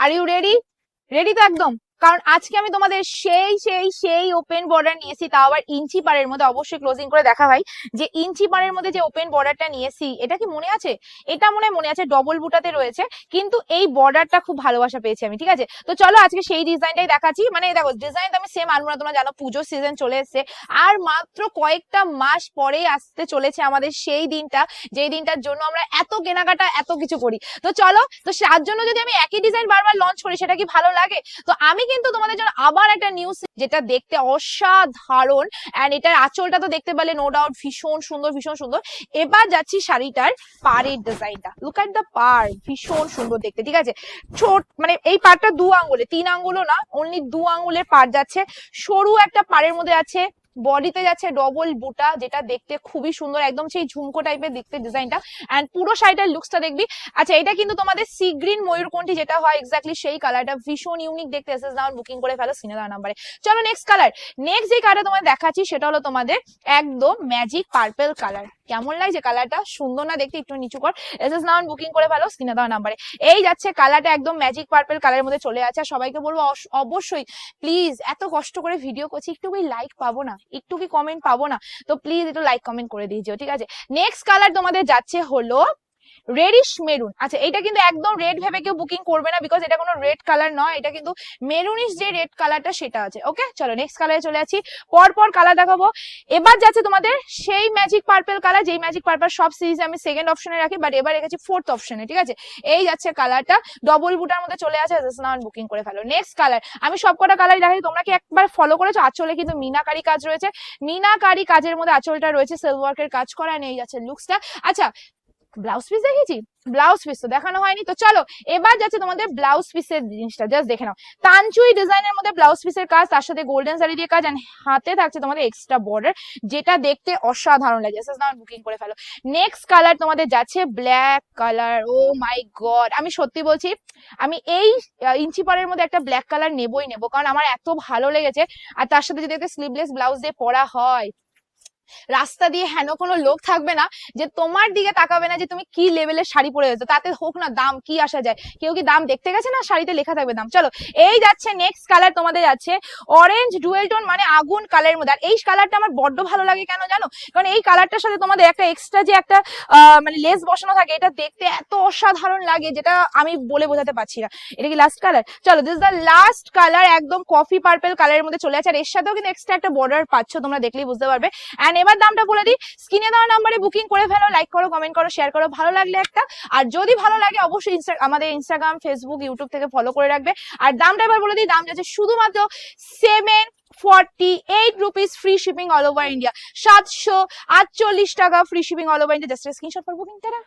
Are you ready ready তো একদম। কারণ আজকে আমি তোমাদের সেই সেই সেই ওপেন বর্ডার নিয়েছি, তাও আবার ইঞ্চি পারের মধ্যে অবশ্যই ক্লোজিং করে দেখা ভাই, যে ইঞ্চি পারের মধ্যে যে ওপেন বর্ডারটা নিয়েছি, এটা কি মনে আছে? এটা মনে হয়, মনে আছে ডবল বুটাতে রয়েছে, কিন্তু এই বর্ডারটা খুব ভালোবাসা পেয়েছি আমি, ঠিক আছে? তো চলো আজকে সেই ডিজাইনটাই দেখাচ্ছি মানে দেখো ডিজাইন তো আমি সেম আনব না তোমরা জানো, পুজোর সিজন চলে এসেছে, আর মাত্র কয়েকটা মাস পরেই আসতে চলেছে আমাদের সেই দিনটা, যেই দিনটার জন্য আমরা এত কেনাকাটা, এত কিছু করি। তো চলো, তো তার জন্য যদি আমি একই ডিজাইন বারবার লঞ্চ করি, সেটা কি ভালো লাগে? তো আমি কিন্তু তোমাদের জন্য আবার একটা নিউজ যেটা দেখতে অসাধারণ অ্যান্ড এটার আঁচলটা তো দেখতে পেলে নো ডাউট ভীষণ সুন্দর ভীষণ সুন্দর। এবার যাচ্ছি শাড়িটার পাড়ের ডিজাইনটা লুক এট দ্য পার ভীষণ সুন্দর দেখতে, ঠিক আছে? ছোট মানে এই পাড়টা দু আঙ্গুলে, তিন আঙ্গুলও না অনলি দু আঙ্গুলের পাড় যাচ্ছে। সরু একটা পাড়ের মধ্যে আছে বডিতে যাচ্ছে ডবল বুটা, যেটা দেখতে খুবই সুন্দর, একদম সেই ঝুমকো টাইপের দেখতে ডিজাইনটা অ্যান্ড পুরো শাড়িটার লুকসটা দেখবি। আচ্ছা এটা কিন্তু তোমাদের সি গ্রিন ময়ূরকণ্ঠী যেটা হয় এক্স্যাক্টলি সেই কালারটা ভীষণ ইউনিক দেখতে এসে নাও বুকিং করে ফেলো সিনে দেওয়ার নাম্বারে চলো নেক্সট কালার নেক্সট যে কালারটা তোমাদের দেখাচ্ছি, সেটা হলো তোমাদের একদম ম্যাজিক পার্পেল কালার কেমন লাগছে কালারটা সুন্দর না দেখতে? একটু নিচু কর। এস এস নাউন বুকিং করে ভালো স্ক্রিনে দেওয়া নাম্বারে এই যাচ্ছে কালারটা একদম ম্যাজিক পার্পেল কালারের মধ্যে চলে আছে। আর সবাইকে বলব অবশ্যই প্লিজ এত কষ্ট করে ভিডিও করছি, একটু কি লাইক পাবো না, একটু কি কমেন্ট পাবো না। তো প্লিজ একটু লাইক কমেন্ট করে দিয়েছ ঠিক আছে? নেক্সট কালার তোমাদের যাচ্ছে হলো রেডিশ মেরুন আচ্ছা এটা কিন্তু একদম রেড ভেবে কেউ বুকিং করবে না বিকজ এটা কোনো রেড কালার নয়, এটা কিন্তু মেরুনিশ যে রেড কালারটা সেটা আছে ওকে চলো নেক্সট কালারে চলে আছি পর পর কালার দেখাবো। এবার যাচ্ছে তোমাদের সেই ম্যাজিক পার্পল কালার যেই ম্যাজিক পার্পল সব সিরিজে আমি সেকেন্ড অপশনে রাখি বাট এবার রেখেছি ফোর্থ অপশনে ঠিক আছে? এই যাচ্ছে কালারটা ডবল বুটার মধ্যে চলে আছে নাও বুকিং করে ফেলো। নেক্সট কালার আমি সব কটা কালার দেখাই, তোমরা কি একবার ফলো করেছ? আঁচলে কিন্তু মিনাকারি কাজ রয়েছে। মিনাকারি কাজের মধ্যে আঁচলটা রয়েছে সিলভার ওয়ার্কের কাজ করা নেই যাচ্ছে লুকসটা আচ্ছা ব্লাউজ পিস দেখেছি? ব্লাউজ পিস তো দেখানো হয়নি। তো চলো, এবার যাচ্ছে তোমাদের ব্লাউজ পিসের জিনিসটা। জাস্ট দেখে নাও। তানচুই ডিজাইনের মধ্যে ব্লাউজ পিসের কাজ, তার সাথে গোল্ডেন শাড়ি দিয়ে কাজ হাতে থাকছে তোমাদের এক্সট্রা বর্ডার যেটা দেখতে অসাধারণ লাগে। এসএস নাও বুকিং করে ফেলো। নেক্সট কালার তোমাদের যাচ্ছে black colour oh my god আমি সত্যি বলছি, আমি এই ইঞ্চি পাড়ের মধ্যে একটা ব্ল্যাক কালার নেবই নেব, কারণ আমার এত ভালো লেগেছে। আর তার সাথে যদি একটা স্লিভলেস ব্লাউজ দিয়ে পরা হয় রাস্তা দিয়ে হেন কোনো লোক থাকবে না যে তোমার দিকে তাকাবে না যে তুমি কি লেভেলের শাড়ি পরে হয়েছো তাতে হোক না, দাম কি আসা যায়? কেউ কি দাম দেখতে গেছে না? শাড়িতে লেখা থাকবে দাম। চলো, এই যাচ্ছে নেক্সট কালার তোমাদের যাচ্ছে অরেঞ্জ ডুয়েল টোন মানে আগুন কালারের মধ্যে। আর এই কালারটা আমার বড্ড ভালো লাগে কেন জানো? কারণ এই কালারটার সাথে তোমাদের একটা এক্সট্রা যে একটা মানে লেস বসানো থাকে, এটা দেখতে এত অসাধারণ লাগে যেটা আমি বলে বোঝাতে পারছি না। এটা কি লাস্ট কালার চলো দিস দ্য লাস্ট কালার একদম কফি পার্পেল কালারের মধ্যে চলে আছে আর এর সাথেও কিন্তু এক্সট্রা একটা বর্ডার পাচ্ছ, তোমরা দেখলেই বুঝতে পারবে। এন্ড এবার দামটা বলে দিই। স্ক্রিনে দেওয়া নাম্বারে বুকিং করে ফেলো লাইক করো কমেন্ট করো শেয়ার করো, ভালো লাগলে একটা। আর যদি ভালো লাগে, অবশ্যই আমাদের ইনস্টাগ্রাম ফেসবুক ইউটিউব থেকে ফলো করে রাখবে। আর দামটা এবার বলে দিই দাম যাচ্ছে শুধুমাত্র seven forty eight rupees free shipping all over India সাতশো আটচল্লিশ টাকা free shipping all over India just screenshot for booking তারা